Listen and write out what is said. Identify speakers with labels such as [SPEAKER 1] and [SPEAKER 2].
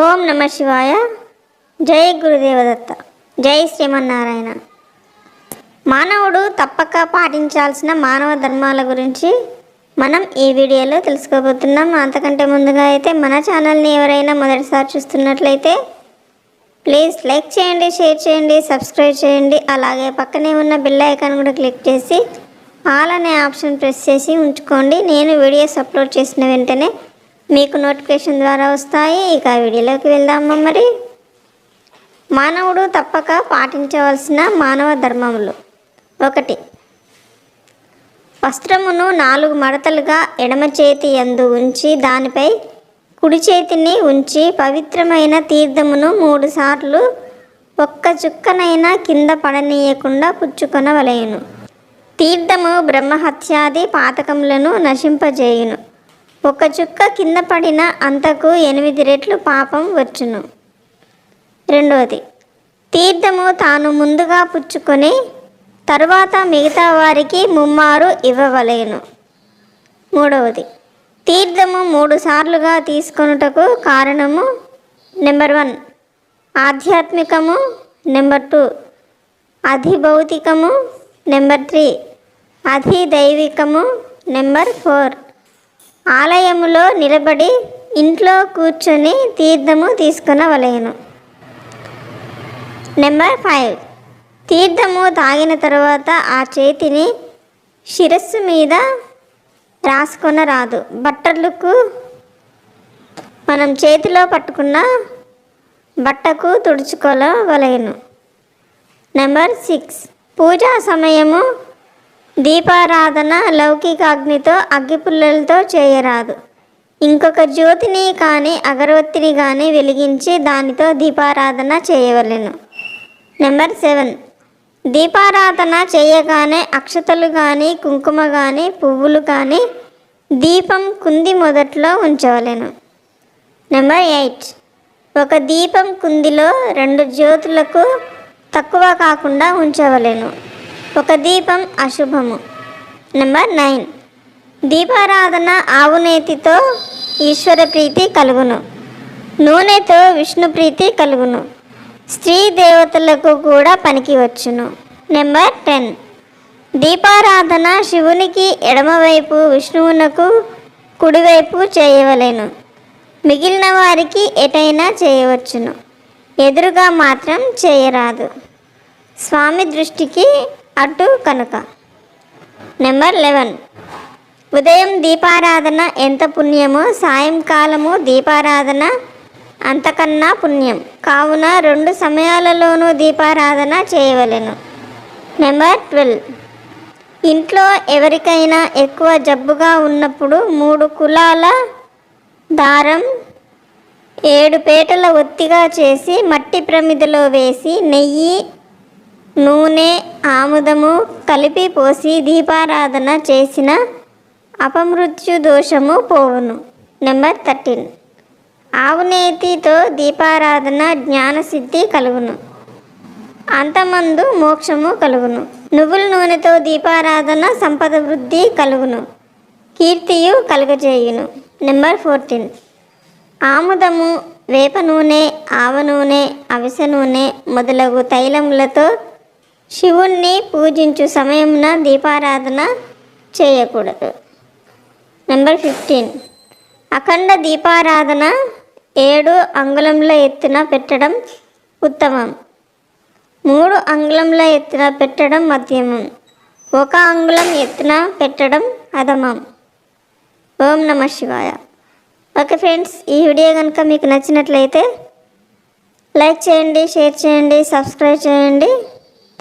[SPEAKER 1] ఓం నమ శివాయ. జై గురుదేవదత్త. జై శ్రీమన్నారాయణ. మానవుడు తప్పక పాటించాల్సిన మానవ ధర్మాల గురించి మనం ఈ వీడియోలో తెలుసుకోబోతున్నాం. అంతకంటే ముందుగా అయితే మన ఛానల్ని ఎవరైనా మొదటిసారి చూస్తున్నట్లయితే ప్లీజ్ లైక్ చేయండి షేర్ చేయండి సబ్స్క్రైబ్ చేయండి. అలాగే పక్కనే ఉన్న బిల్ ఐకాన్ కూడా క్లిక్ చేసి ఆల్ అనే ఆప్షన్ ప్రెస్ చేసి ఉంచుకోండి. నేను వీడియోస్ అప్లోడ్ చేసిన వెంటనే మీకు నోటిఫికేషన్ ద్వారా వస్తాయి. ఇక వీడియోలోకి వెళ్దామా మరి? మానవుడు తప్పక పాటించవలసిన మానవ ధర్మములు ఒకటి. వస్త్రమును నాలుగు మడతలుగా ఎడమ చేతి యందు ఉంచి దానిపై కుడి చేతిని ఉంచి పవిత్రమైన తీర్థమును మూడుసార్లు ఒక్క చుక్కనైనా కింద పడనీయకుండా పుచ్చుకొనవలయను తీర్థము బ్రహ్మహత్యాది పాతకములను నశింపజేయును. ఒక చుక్క కింద పడిన అంతకు ఎనిమిది రెట్లు పాపం వచ్చును. రెండవది తీర్థము తాను ముందుగా పుచ్చుకొని తరువాత మిగతా వారికి ముమ్మారు ఇవ్వవలేను. మూడవది తీర్థము మూడు సార్లుగా తీసుకొనుటకు కారణము నెంబర్ వన్ ఆధ్యాత్మికము నెంబర్ టూ అధిభౌతికము నెంబర్ త్రీ అధిదైవికము నెంబర్ ఫోర్. ఆలయములో నిలబడి ఇంట్లో కూర్చొని తీర్థము తీసుకునవలేను. Number five. తీర్థము తాగిన తర్వాత ఆ చేతిని శిరస్సు మీద రాసుకొనరాదు. బట్టలకు మనం చేతిలో పట్టుకున్న బట్టకు తుడుచుకోవలేను. Number six. పూజా సమయము దీపారాధన లౌకికాగ్నితో అగ్గిపుల్లలతో చేయరాదు. ఇంకొక జ్యోతిని కానీ అగరవత్తిని కానీ వెలిగించి దానితో దీపారాధన చేయవలెను. Number seven. దీపారాధన చేయగానే అక్షతలు కానీ కుంకుమ కానీ పువ్వులు కానీ దీపం కుంది మొదట్లో ఉంచవలెను. Number eight. ఒక దీపం కుందిలో రెండు జ్యోతులకు తక్కువ కాకుండా ఉంచవలెను. ఒక దీపం అశుభము. నెంబర్ నైన్ దీపారాధన ఆవునేతితో ఈశ్వర ప్రీతి కలుగును. నూనెతో విష్ణు ప్రీతి కలుగును. స్త్రీ దేవతలకు కూడా పనికి వచ్చును. నెంబర్ టెన్ దీపారాధన శివునికి ఎడమవైపు విష్ణువునకు కుడివైపు చేయవలెను. మిగిలిన వారికి ఎటైనా చేయవచ్చును. ఎదురుగా మాత్రం చేయరాదు. స్వామి దృష్టికి అటు కనుక. Number eleven. ఉదయం దీపారాధన ఎంత పుణ్యమో సాయంకాలము దీపారాధన అంతకన్నా పుణ్యం. కావున రెండు సమయాలలోనూ దీపారాధన చేయవలెను. Number twelve. ఇంట్లో ఎవరికైనా ఎక్కువ జబ్బుగా ఉన్నప్పుడు మూడు కులాల దారం ఏడు పేటల ఒత్తిగా చేసి మట్టి ప్రమిదలో వేసి నెయ్యి నూనె ఆముదము కలిపి పోసి దీపారాధన చేసిన అపమృత్యు దోషము పోవును. Number thirteen. ఆవునేతితో దీపారాధన జ్ఞానసిద్ధి కలుగును. అంతమందు మోక్షము కలుగును. నువ్వుల నూనెతో దీపారాధన సంపద వృద్ధి కలుగును. కీర్తియు కలుగజేయును. Number fourteen. ఆముదము వేప నూనె ఆవ నూనె అవిసె నూనె మొదలగు తైలములతో శివుణ్ణి పూజించు సమయమున దీపారాధన చేయకూడదు. నెంబర్ ఫిఫ్టీన్ అఖండ దీపారాధన ఏడు అంగుళంల ఎత్తున పెట్టడం ఉత్తమం. మూడు అంగుళంల ఎత్తున పెట్టడం మధ్యమం. ఒక అంగుళం ఎత్తున పెట్టడం అధమం. ఓం నమ శివాయ. ఓకే ఫ్రెండ్స్ ఈ వీడియో కనుక మీకు నచ్చినట్లయితే లైక్ చేయండి షేర్ చేయండి సబ్స్క్రైబ్ చేయండి.